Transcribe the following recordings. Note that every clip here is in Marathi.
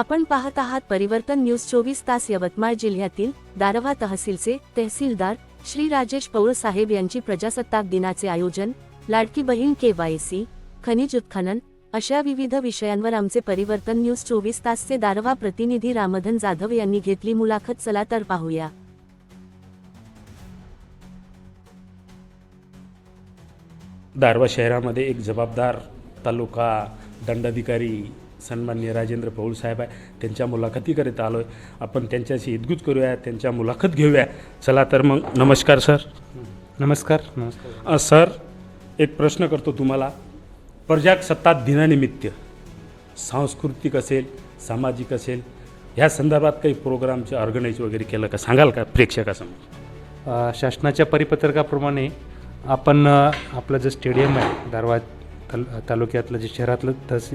आपण पाहत आहात परिवर्तन न्यूज चोवीस तास यवतमाळ जिल्ह्यातील दारव्हा तहसीलचे तहसीलदार श्री राजेश पौळ साहेब यांची प्रजासत्ताक दिनाचे आयोजन लाडकी बहीण के वाय सी खनिज उत्खनन अशा विविध विषयांवर आमचे परिवर्तन न्यूज चोवीस तासचे दारव्हा प्रतिनिधी रामधन जाधव यांनी घेतली मुलाखत. चला तर पाहूया. दारवा शहरामध्ये एक जबाबदार तालुका दंडाधिकारी सन्माननीय राजेंद्र पौळ साहेब आहे. त्यांच्या मुलाखतीकरिता आलो आहे आपण त्यांच्याशी हितगुज करूया त्यांच्या मुलाखत घेऊया. चला तर मग नमस्कार सर. नमस्कार. नमस्कार अ, सर एक प्रश्न करतो तुम्हाला. प्रजासत्ताक दिनानिमित्त सांस्कृतिक असेल सामाजिक असेल ह्या संदर्भात काही प्रोग्रामचे ऑर्गनाईज वगैरे केलं का? सांगाल का प्रेक्षकासमोर? शासनाच्या परिपत्रकाप्रमाणे आपण आपलं जे स्टेडियम आहे दारवा ताल तालुक्यातलं जे शहरातलं तस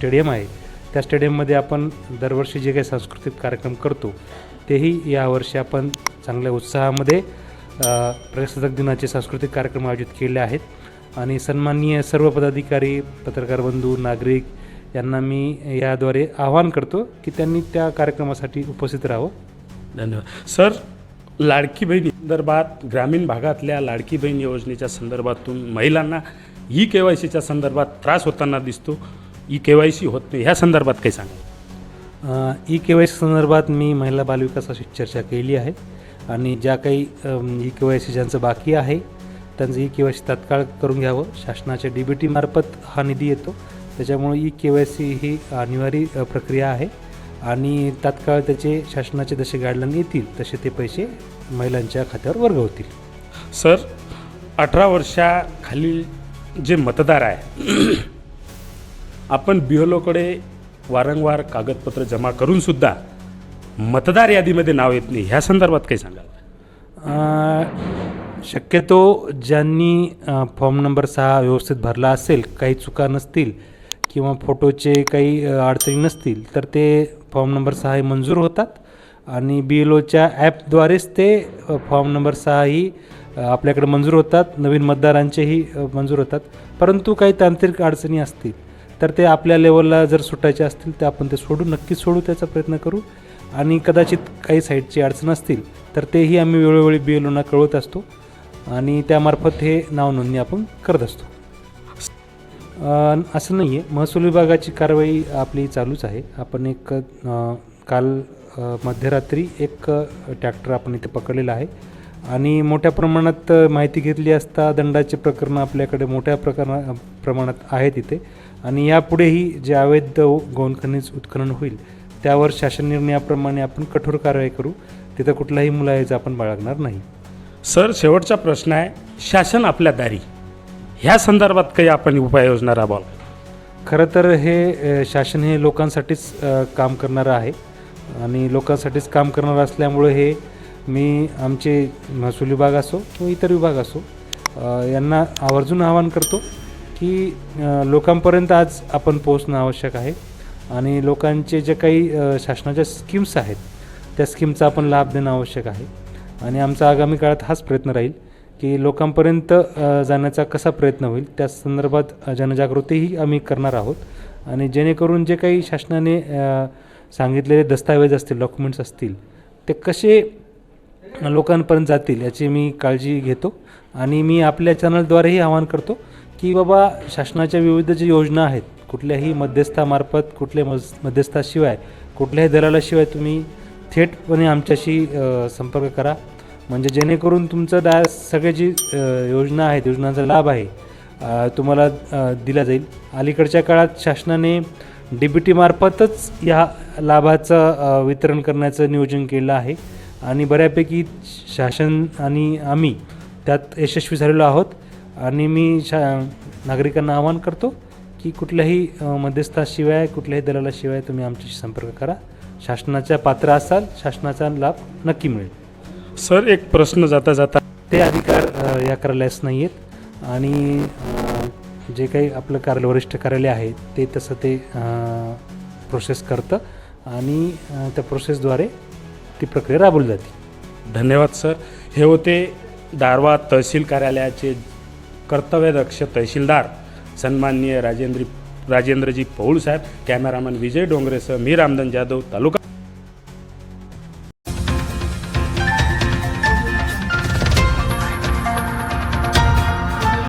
स्टेडियम आहे. त्या स्टेडियममध्ये आपण दरवर्षी जे काही सांस्कृतिक कार्यक्रम करतो तेही यावर्षी आपण चांगल्या उत्साहामध्ये प्रजासत्ताक दिनाचे सांस्कृतिक कार्यक्रम आयोजित केले आहेत. आणि सन्माननीय सर्व पदाधिकारी पत्रकार बंधू नागरिक यांना मी याद्वारे आवाहन करतो की त्यांनी त्या कार्यक्रमासाठी उपस्थित राहावं. धन्यवाद. सर लाडकी बहीण संदर्भात ग्रामीण भागातल्या लाडकी बहीण योजनेच्या संदर्भातून महिलांना ई के वाय सीच्या संदर्भात त्रास होताना दिसतो. ई के वाय सी होत नाही ह्या संदर्भात काही सांगा. ई के वाय सी संदर्भात मी महिला बालविकासाशी चर्चा केली आहे आणि ज्या काही ई के वाय सी ज्यांचं बाकी आहे त्यांचं ई के वाय सी तात्काळ करून घ्यावं. शासनाच्या डी बी टी मार्फत हा निधी येतो. त्याच्यामुळे ई के वाय सी ही अनिवार्य प्रक्रिया आहे आणि तात्काळ त्याचे शासनाचे जसे गाईडलाईन येतील तसे ते पैसे महिलांच्या खात्यावर वर्ग होतील. सर अठरा वर्षाखालील जे मतदार आहे आपण बी एल ओकडे वारंवार कागदपत्र जमा करूनसुद्धा मतदार यादीमध्ये नाव येत नाही. ह्या संदर्भात काही सांगाल? शक्यतो ज्यांनी फॉर्म नंबर सहा व्यवस्थित भरला असेल काही चुका नसतील किंवा फोटोचे काही अडचणी नसतील तर ते फॉर्म नंबर सहा हे मंजूर होतात. आणि बी एल ओच्या ॲपद्वारेच ते फॉर्म नंबर सहाही आपल्याकडे मंजूर होतात. नवीन मतदारांचेही मंजूर होतात. परंतु काही तांत्रिक अडचणी असतील तर ते आपल्या लेवलला जर सुटायचे असतील तर आपण ते सोडू. नक्कीच सोडू त्याचा प्रयत्न करू. आणि कदाचित काही साईडची अडचण असतील तर तेही आम्ही वेळोवेळी बी एलओना कळवत असतो. आणि त्यामार्फत हे नाव नोंदणी आपण करत असतो. असं नाही आहे महसूल विभागाची कारवाई आपली चालूच आहे. आपण एक काल मध्यरात्री एक ट्रॅक्टर आपण इथे पकडलेला आहे. आणि मोठ्या प्रमाणात माहिती घेतली असता दंडाचे प्रकरणं आपल्याकडे मोठ्या प्रकरणा प्रमाणात आहेत इथे. आणि यापुढेही जे अवैध गौण खनिज उत्खनन होईल त्यावर शासन निर्णयाप्रमाणे आपण कठोर कारवाई करू. तिथं कुठलाही मुलायचा आपण बाळगणार नाही. सर शेवटचा प्रश्न आहे शासन आपल्या दारी. ह्या संदर्भात काही आपण उपाययोजना राबवाल? खरं तर हे शासन हे लोकांसाठीच काम करणारं आहे. आणि लोकांसाठीच काम करणारं असल्यामुळे हे मी आमचे महसूल विभाग असो किंवा इतर विभाग असो यांना आवर्जून आवाहन करतो की लोकांपर्यंत आज आपण पोहोचणं आवश्यक आहे. आणि लोकांचे जे काही शासनाच्या स्कीम्स आहेत त्या स्कीमचा आपण लाभ देणं आवश्यक आहे. आणि आमचा आगामी काळात हाच प्रयत्न राहील की लोकांपर्यंत जाण्याचा कसा प्रयत्न होईल त्या संदर्भात जनजागृतीही आम्ही करणार आहोत. आणि जेणेकरून जे काही शासनाने सांगितलेले दस्तावेज असतील डॉक्युमेंट्स असतील ते कसे लोकांपर्यंत जातील याची मी काळजी घेतो. आणि मी आपल्या चॅनलद्वारेही आवाहन करतो की बाबा शासनाच्या विविध ज्या योजना आहेत कुठल्याही मध्यस्थामार्फत कुठल्या मज मध्यस्थाशिवाय कुठल्याही दलालाशिवाय तुम्ही थेटपणे आमच्याशी संपर्क करा. म्हणजे जेणेकरून तुमचं डा सगळे जी योजना आहेत योजनांचा लाभ आहे तुम्हाला दिला जाईल. अलीकडच्या काळात शासनाने डी बी टीमार्फतच या लाभाचं वितरण करण्याचं नियोजन केलं आहे. आणि बऱ्यापैकी शासन आणि आम्ही त्यात यशस्वी झालेलो आहोत. आणि मी शा नागरिकांना आवाहन करतो की कुठल्याही मध्यस्थाशिवाय कुठल्याही दलालाशिवाय तुम्ही आमच्याशी संपर्क करा. शासनाच्या पात्र असाल शासनाचा लाभ नक्की मिळेल. सर एक प्रश्न जाता जाता ते अधिकार या कार्यालयास नाही आहेत आणि जे काही आपलं कार्य वरिष्ठ कार्यालय आहे ते तसं ते प्रोसेस करतं. आणि त्या प्रोसेसद्वारे ती प्रक्रिया राबवली जाते. धन्यवाद सर. हे होते दारवा तहसील कार्यालयाचे कर्तव्यदक्ष तहसीलदार सन्माननीय राजेंद्री राजेंद्रजी पौळ साहेब कॅमेरामन विजय डोंगरेसह मी रामधन जाधव तालुका